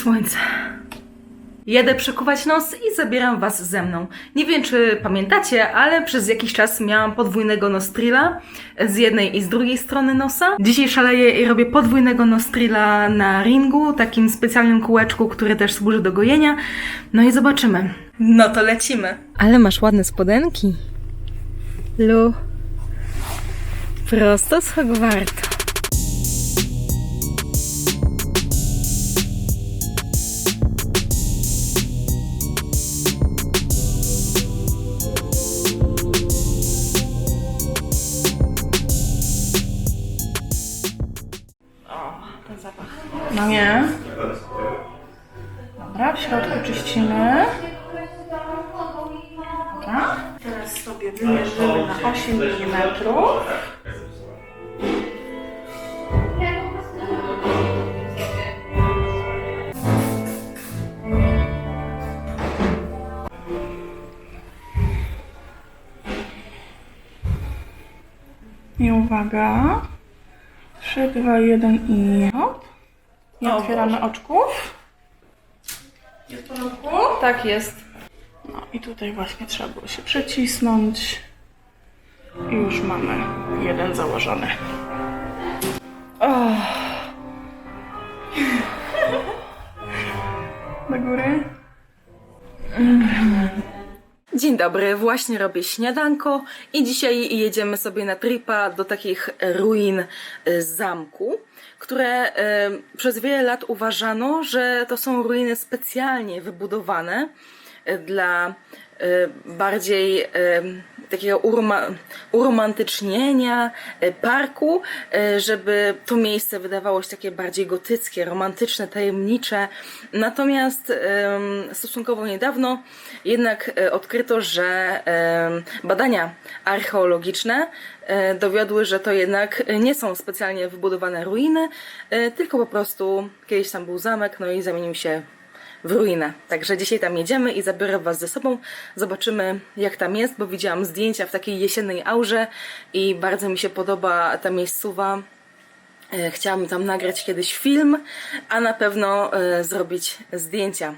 słońce. Jedę przekuwać nos i zabieram Was ze mną. Nie wiem, czy pamiętacie, ale przez jakiś czas miałam podwójnego nostrila z jednej i z drugiej strony nosa. Dzisiaj szaleję i robię podwójnego nostrila na ringu, takim specjalnym kółeczku, które też służy do gojenia. No i zobaczymy. No to lecimy. Ale masz ładne spodenki. Lu. Prosto z Hogwartu. Uwaga. 3, 2, 1 i hop. Nie otwieramy oczków. Jest w porządku? Tak jest. No i tutaj właśnie trzeba było się przycisnąć. I już mamy jeden założony. Oh. Do góry. Dzień dobry, właśnie robię śniadanko i dzisiaj jedziemy sobie na tripa do takich ruin y, zamku, które y, przez wiele lat uważano, że to są ruiny specjalnie wybudowane y, dla bardziej takiego uroma, uromantycznienia y, parku, y, żeby to miejsce wydawało się takie bardziej gotyckie, romantyczne, tajemnicze. Natomiast stosunkowo niedawno jednak y, odkryto, że badania archeologiczne dowiodły, że to jednak nie są specjalnie wybudowane ruiny, tylko po prostu kiedyś tam był zamek, no i zamienił się w ruinę. Także dzisiaj tam jedziemy i zabiorę Was ze sobą. Zobaczymy, jak tam jest, bo widziałam zdjęcia w takiej jesiennej aurze i bardzo mi się podoba ta miejscowa. E, Chciałam tam nagrać kiedyś film, a na pewno e, zrobić zdjęcia.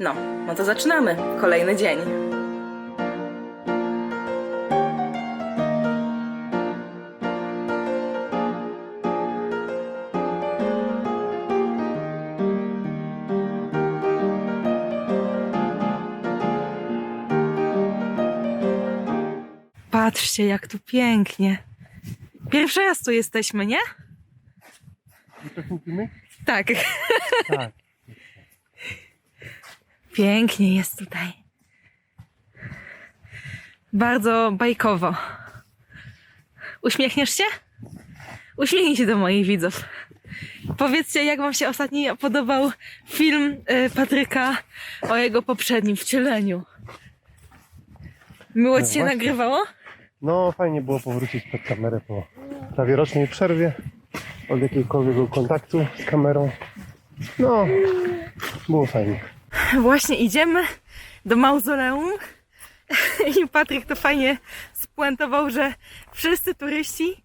No, no to zaczynamy. Kolejny dzień. Patrzcie, jak tu pięknie. Pierwszy raz tu jesteśmy, nie? Tak. Tak. Pięknie jest tutaj. Bardzo bajkowo. Uśmiechniesz się? Uśmiechnij się do moich widzów. Powiedzcie, jak wam się ostatnio podobał film y, Patryka o jego poprzednim wcieleniu. Miło ci się nagrywało? No, fajnie było powrócić przed kamerę po prawie rocznej przerwie od jakiegokolwiek kontaktu z kamerą. No, było fajnie. Właśnie idziemy do mauzoleum i Patryk to fajnie spuentował, że wszyscy turyści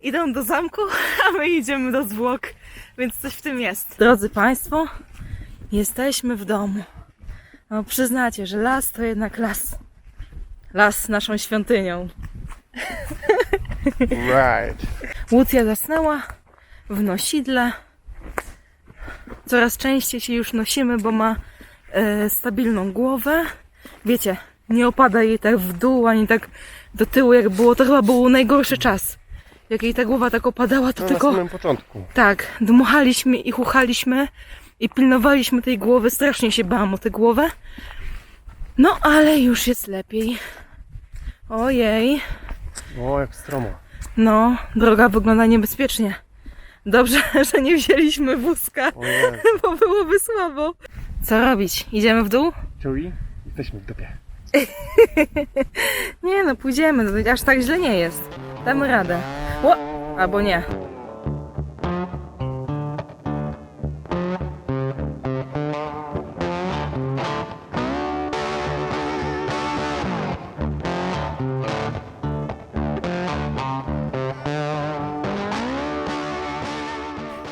idą do zamku, a my idziemy do zwłok, więc coś w tym jest. Drodzy Państwo, jesteśmy w domu. No, przyznacie, że las to jednak las. Las naszą świątynią. Right. Łucja zasnęła w nosidle. Coraz częściej się już nosimy, bo ma e, stabilną głowę. Wiecie, nie opada jej tak w dół, ani tak do tyłu, jak było. To chyba był najgorszy czas. Jak jej ta głowa tak opadała, to No, tylko... na samym początku. Tak, dmuchaliśmy i chuchaliśmy i pilnowaliśmy tej głowy. Strasznie się bałam o tę głowę. No, ale już jest lepiej. Ojej. O, jak stromo. No, droga wygląda niebezpiecznie. Dobrze, że nie wzięliśmy wózka, O nie. bo byłoby słabo. Co robić? Idziemy w dół? Joey, jesteśmy w dupie. Nie no, pójdziemy, to aż tak źle nie jest. Damy radę. Ło! Albo nie.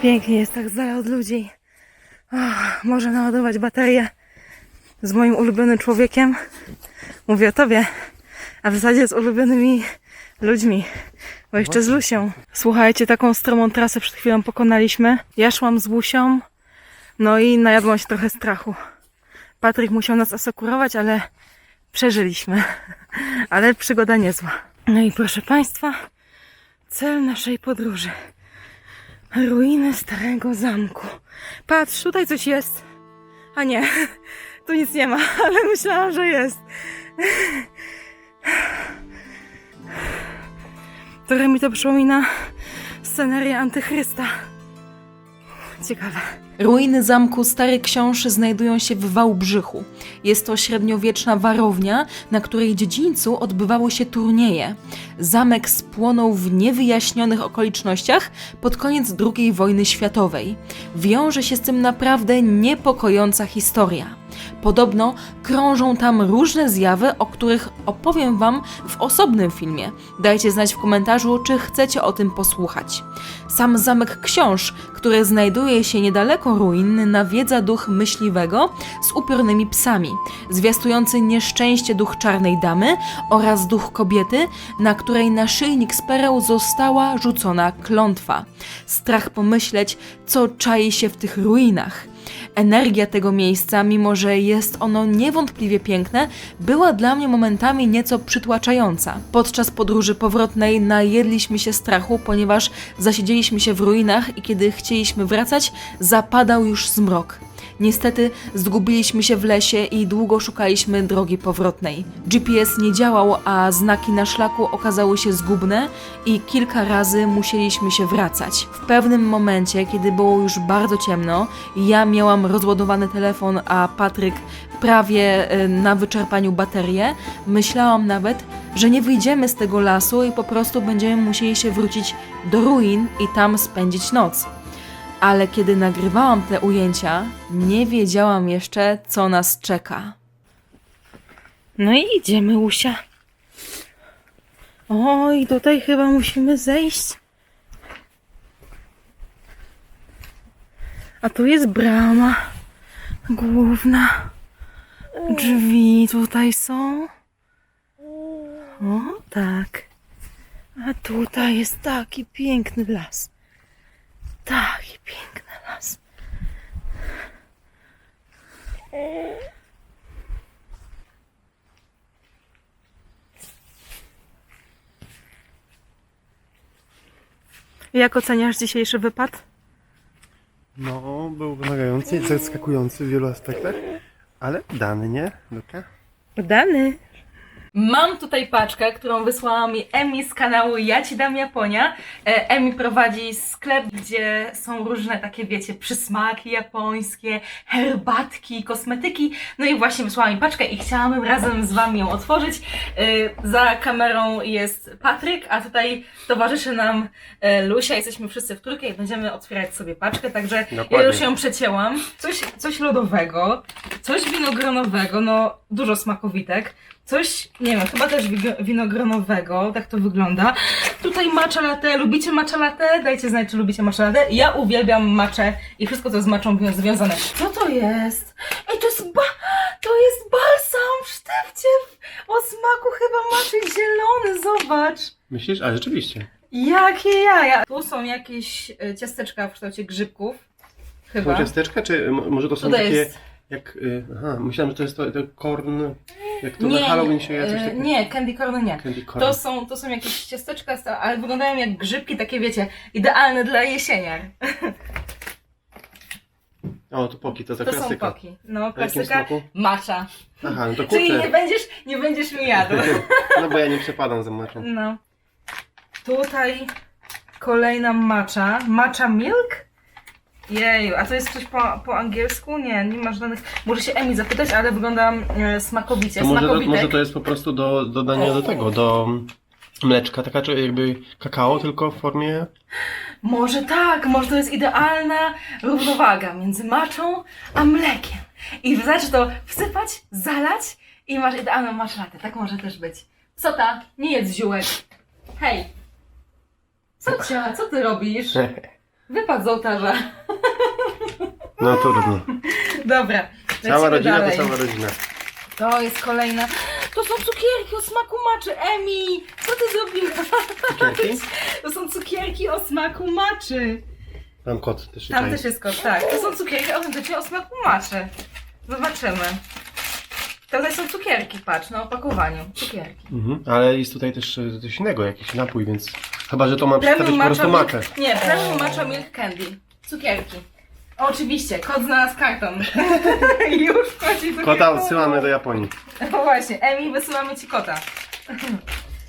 Pięknie jest tak z dala od ludzi. Ach, Może naładować baterię z moim ulubionym człowiekiem. Mówię o tobie, a w zasadzie z ulubionymi ludźmi, bo jeszcze z Lusią. Słuchajcie, taką stromą trasę przed chwilą pokonaliśmy. Ja szłam z Lusią, no i najadłam się trochę strachu. Patryk musiał nas asekurować, ale przeżyliśmy. Ale przygoda niezła. No i proszę Państwa, cel naszej podróży. Ruiny starego zamku. Patrz, tutaj coś jest. A nie, tu nic nie ma, ale myślałam, że jest. Trochę mi to przypomina scenerię Antychrysta. Ciekawe. Ruiny zamku Stary Książ znajdują się w Wałbrzychu. Jest to średniowieczna warownia, na której dziedzińcu odbywały się turnieje. Zamek spłonął w niewyjaśnionych okolicznościach pod koniec II wojny światowej. Wiąże się z tym naprawdę niepokojąca historia. Podobno krążą tam różne zjawy, o których opowiem Wam w osobnym filmie. Dajcie znać w komentarzu, czy chcecie o tym posłuchać. Sam zamek książ, który znajduje się niedaleko ruin, nawiedza duch myśliwego z upiornymi psami, zwiastujący nieszczęście duch czarnej damy oraz duch kobiety, na której naszyjnik z pereł została rzucona klątwa. Strach pomyśleć, co czai się w tych ruinach. Energia tego miejsca, mimo że jest ono niewątpliwie piękne, była dla mnie momentami nieco przytłaczająca. Podczas podróży powrotnej najedliśmy się strachu, ponieważ zasiedzieliśmy się w ruinach i kiedy chcieliśmy wracać, zapadał już zmrok. Niestety zgubiliśmy się w lesie i długo szukaliśmy drogi powrotnej. GPS nie działał, a znaki na szlaku okazały się zgubne i kilka razy musieliśmy się wracać. W pewnym momencie, kiedy było już bardzo ciemno, ja miałam rozładowany telefon, a Patryk prawie e, na wyczerpaniu baterię, myślałam nawet, że nie wyjdziemy z tego lasu i po prostu będziemy musieli się wrócić do ruin i tam spędzić noc ale kiedy nagrywałam te ujęcia, nie wiedziałam jeszcze, co nas czeka. No i idziemy, Usia. Oj, tutaj chyba musimy zejść. A tu jest brama główna. Drzwi tutaj są. O, tak. A tutaj jest taki piękny las. Taki piękny las. Jak oceniasz dzisiejszy wypad? No, był wymagający i zaskakujący w wielu aspektach, ale dany, nie? Luka? Udany. Mam tutaj paczkę, którą wysłała mi Emi z kanału Ja Ci Dam Japonia. E, Emi prowadzi sklep, gdzie są różne takie, wiecie, przysmaki japońskie, herbatki, kosmetyki. No i właśnie wysłała mi paczkę i chciałabym razem z Wami ją otworzyć. E, Za kamerą jest Patryk, a tutaj towarzyszy nam e, Lusia. Jesteśmy wszyscy w trójkę i będziemy otwierać sobie paczkę, także ja Dokładnie. już ją przecięłam. Coś, coś lodowego, coś winogronowego, no dużo smakowitek. Coś, nie wiem, chyba też winogronowego, tak to wygląda. Tutaj matcha latte, lubicie matcha latte? Dajcie znać, czy lubicie matcha latte. Ja uwielbiam matchę i wszystko, co z wiąz- związane. Co to jest? Ej, to jest ba... To jest balsam w sztywcie o smaku chyba maczy zielony, zobacz. Myślisz? A rzeczywiście. Jakie jaja! Tu są jakieś e, ciasteczka w kształcie grzybków. To Chyba. ciasteczka, czy może to są To takie jest- jak... Y, aha, myślałem, że to jest to, to korn, jak to Nie, na Halloween się je coś e, takiego. Nie, candy corn nie. Candy corn. To są, to są jakieś ciasteczka, ale wyglądają jak grzybki, takie wiecie, idealne dla jesieniar. O, to poki, to za To są klasyka. poki. No, jakim klasyka smaku? macza. Aha, no to Czyli nie kurczę. będziesz, nie będziesz mi jadł. No bo ja nie przepadam za maczą. No. Tutaj kolejna macza. Macza milk? Jeju, a to jest coś po, po angielsku? Nie, nie ma żadnych. Może się Emi zapytać, ale wygląda e, smakowicie. To może, to, Smakowitek. może to jest po prostu do dodania do tego, do mleczka, taka czy jakby kakao, tylko w formie... Może tak, może to jest idealna równowaga między maczą a mlekiem. I wystarczy to wsypać, zalać i masz idealną maczlatę. Tak może też być. Co ta? Nie jedz ziółek. Hej! Co cia? Co ty robisz? Wypadł z ołtarza. No trudno. Dobra, Cała lecimy rodzina dalej. to cała rodzina. To jest kolejna. To są cukierki o smaku maczy. Emi, co ty zrobiłaś? Cukierki? To są cukierki o smaku maczy. Tam kot też się Tam czai. też jest kot, tak. To są cukierki autentycznie o smaku maczy. Zobaczymy. Tutaj są cukierki, patrz, na opakowaniu. Cukierki. Mhm. Ale jest tutaj też e, coś innego, jakiś napój, więc chyba, że to ma przedstawić po prostu matcha matę. milk, Nie, premium matcha milk candy. Cukierki. Oczywiście, kot znalazł karton. Już wchodzi cukierki. Kota odsyłamy do Japonii. No właśnie, Emi, wysyłamy ci kota.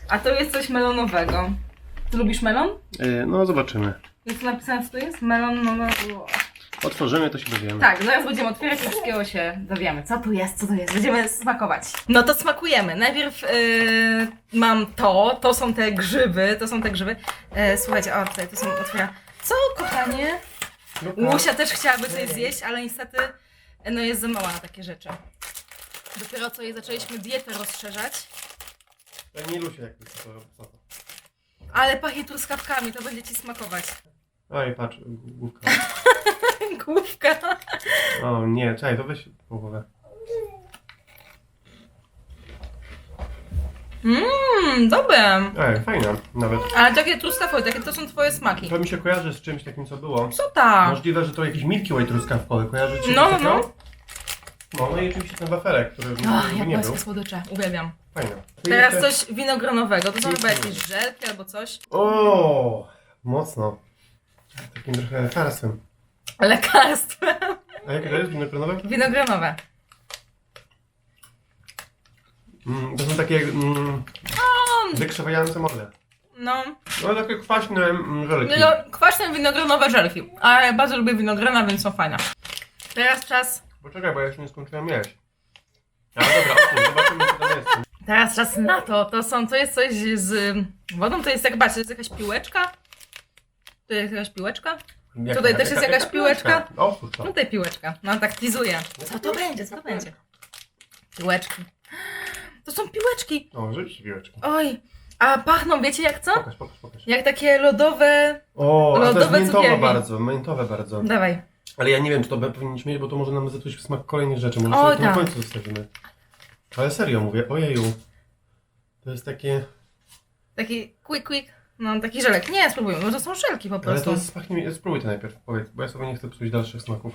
A to jest coś melonowego. Ty lubisz melon? E, No zobaczymy. Jest tu napisane, co to jest? Melon, no, no. Otworzymy, to się dowiemy. Tak, zaraz będziemy otwierać i wszystkiego się dowiemy. Co tu jest, co tu jest? Będziemy smakować. No to smakujemy. Najpierw yy, mam to, to są te grzyby, to są te grzyby. E, słuchajcie, o tutaj to są otwiera. Co, kochanie? No, Łusia też chciałaby coś zjeść, ale niestety no jest za mała na takie rzeczy. Dopiero co jej zaczęliśmy dietę rozszerzać. Ja nie lubię jak to, co to. Ale pachnie truskawkami, to będzie ci smakować. Oj, patrz, główka. Główka. O nie, czekaj, to weź połowę. Mmm, dobre. Ej, fajna nawet. Ale takie truskawkowe, takie to są twoje smaki. To mi się kojarzy z czymś takim, co było. Co ta? Możliwe, że to jakiś Milky Way truskawkowy, kojarzy ci No, coś no, takiego? No, no i oczywiście ten wafelek, który Ach, nie był. japońskie słodycze, uwielbiam. Fajna. Teraz Jeszcze- coś winogronowego, to są chyba jakieś żelki albo coś. O, mocno. Takim trochę lekarstwem. Lekarstwo. A jakie to jest winogronowe? Winogronowe. Mm, to są takie mm, wykrzywające modle. No, No takie kwaśne mm, żelki. no kwaśne winogronowe żelki. Ale bardzo lubię winogrona, więc są fajne. Teraz czas, Poczekaj, bo ja jeszcze nie skończyłem jeść. Ale dobra, okej, zobaczymy co tam jest. teraz czas na to. To są, to jest coś z wodą, to jest jak, patrzcie, to jest jakaś piłeczka. To jest jakaś piłeczka. Jaka- Tutaj też jest jaka- jakaś jaka piłeczka? O, cóż to. No tutaj piłeczka. No tak teazuję. Co to będzie, co to będzie? Piłeczki. To są piłeczki. O, rzuć piłeczki. Oj, a pachną, wiecie jak co? Pokaż, pokaż, pokaż. Jak takie lodowe... O, a to jest Lodowe miętowe cukierki. bardzo, miętowe bardzo. Dawaj. Ale ja nie wiem, czy to powinniśmy mieć, bo to może nam zepsuć smak kolejnych rzeczy. Może O, sobie to na tak. końcu zostawimy. Ale serio mówię, ojeju. To jest takie... Taki quick, quick. No, taki żelek. Nie, spróbujmy, może są żelki po Ale prostu. to jest pachnie mi... Spróbuj to najpierw, powiedz, bo ja sobie nie chcę psuć dalszych smaków.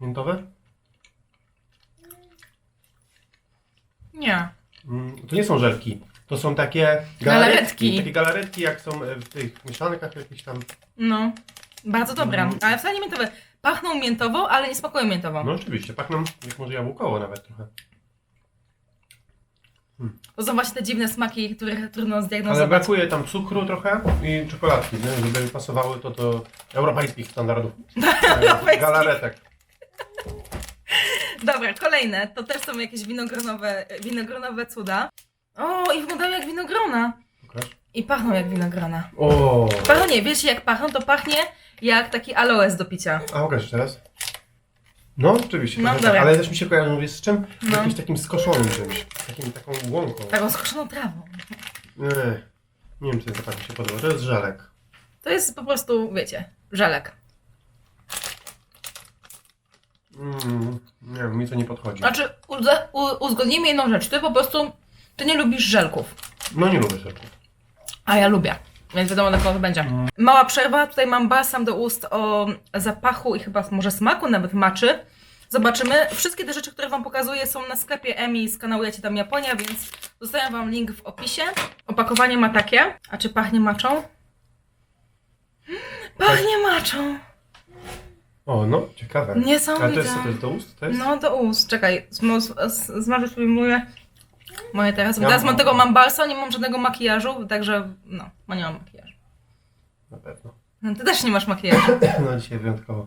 Miętowe? Nie. Mm, to nie są żelki. To są takie Galaretki. Takie galaretki, jak są e, w tych mieszankach jakichś tam. No. Bardzo dobra, Mm. ale wcale nie miętowe. Pachną miętowo, ale nie smakują miętowo. No oczywiście, pachną jak może jabłkowo nawet trochę. To są właśnie te dziwne smaki, których trudno Ale zdiagnozować. brakuje tam cukru trochę i czekoladki, nie? żeby pasowały to do europejskich standardów. Europejskich. Galaretek. Dobra, kolejne. To też są jakieś winogronowe, winogronowe cuda. O, i wyglądają jak winogrona. Pokaż. I pachną jak winogrona. O, Pachną nie, wiecie jak pachną? To pachnie jak taki aloes do picia. a pokaż jeszcze raz. No, oczywiście. No, dobra. ale też mi się kojarzy, mówię, z czym? Z No. jakimś takim skoszonym czymś. Takim, taką łąką. Taką skoszoną trawą. Nie, nie wiem, czy to tak mi się podoba. To jest żelek. To jest po prostu, wiecie, żelek. Mm, nie mi to nie podchodzi. Znaczy, u, uzgodnijmy jedną rzecz. Ty po prostu, ty nie lubisz żelków. No nie lubię żelków. A ja lubię. Więc wiadomo, na kogo to będzie. Mała przerwa. Tutaj mam balsam do ust o zapachu i chyba może smaku, nawet maczy. Zobaczymy. Wszystkie te rzeczy, które Wam pokazuję są na sklepie Emi z kanału Ja Ci Tam Japonia, więc zostawiam Wam link w opisie. Opakowanie ma takie. A czy pachnie maczą? Pachnie maczą. O, no, ciekawe. Ale to Niesamowite. jest co, to jest do ust? To jest? No do ust. Czekaj, zmo- z- zmarzę sobie moje, moje teraz. Ja teraz mam mam. tego, mam balsam, nie mam żadnego makijażu, także no, bo nie mam makijażu. Na pewno. No, Ty też nie masz makijażu. No dzisiaj wyjątkowo.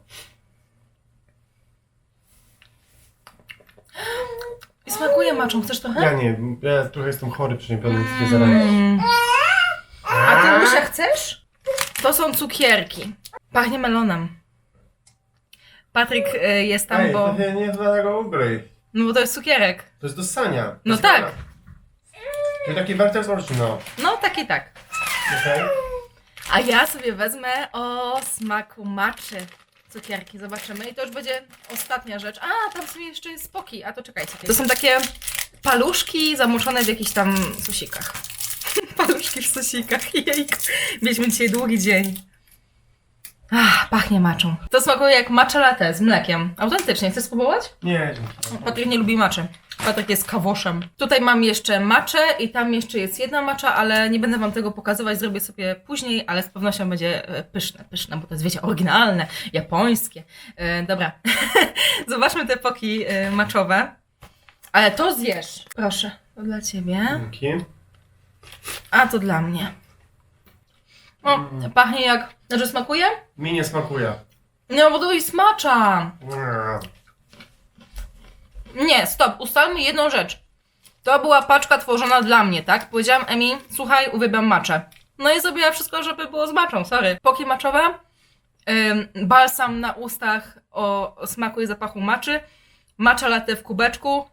I smakuje maczą. Chcesz trochę? Ja nie, ja trochę jestem chory, przeziębiony, więc nie zarabiam. Mm. A ty Lusia chcesz? To są cukierki. Pachnie melonem. Patryk y, jest tam, Ej, bo... to się nie da tego ugryźć. No bo to jest cukierek. To jest do ssania. To No jest tak. gala. To taki wartek no. No tak i tak. Okej? A ja sobie wezmę o smaku maczy. cukierki, zobaczymy. I to już będzie ostatnia rzecz. A, tam są jeszcze spoki, a to czekajcie. To są takie paluszki zamoczone w jakichś tam sosikach. paluszki w sosikach, jejku. Mieliśmy dzisiaj długi dzień. Ach, pachnie maczą. To smakuje jak matcha latte z mlekiem. Autentycznie, chcesz spróbować? Nie. Patryk nie lubi maczy. Patryk jest kawoszem. Tutaj mam jeszcze maczę i tam jeszcze jest jedna macza, ale nie będę wam tego pokazywać, zrobię sobie później, ale z pewnością będzie e, pyszne, pyszne, bo to jest, wiecie, oryginalne, japońskie. E, dobra, zobaczmy te poki e, maczowe. Ale to zjesz. Proszę, to dla ciebie, Dzięki. a to dla mnie. Pachnie jak... Znaczy smakuje? Mi nie smakuje. No, bo to jest macza. Nie. Stop, ustalmy jedną rzecz. To była paczka tworzona dla mnie, tak? Powiedziałam Emi, słuchaj, uwielbiam maczę. No i zrobiła wszystko, żeby było z maczą, sorry. Poki maczowe, ym, balsam na ustach o, o smaku i zapachu maczy, macza latte w kubeczku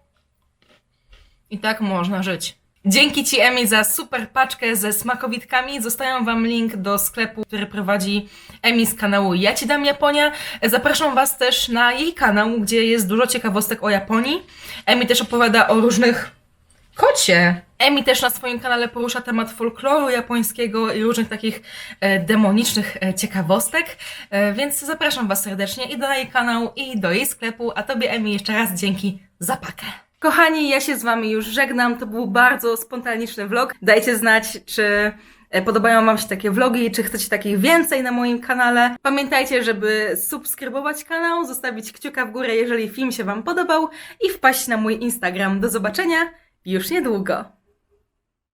i tak można żyć. Dzięki Ci, Emi, za super paczkę ze smakowitkami. Zostawiam Wam link do sklepu, który prowadzi Emi z kanału Ja Ci Dam Japonia. Zapraszam Was też na jej kanał, gdzie jest dużo ciekawostek o Japonii. Emi też opowiada o różnych... Kocie! Emi też na swoim kanale porusza temat folkloru japońskiego i różnych takich e, demonicznych e, ciekawostek, e, więc zapraszam Was serdecznie i do jej kanał, i do jej sklepu, a Tobie Emi jeszcze raz dzięki za pakę. Kochani, ja się z Wami już żegnam. To był bardzo spontaniczny vlog. Dajcie znać, czy e, podobają Wam się takie vlogi, czy chcecie takich więcej na moim kanale. Pamiętajcie, żeby subskrybować kanał, zostawić kciuka w górę, jeżeli film się Wam podobał i wpaść na mój Instagram. Do zobaczenia już niedługo.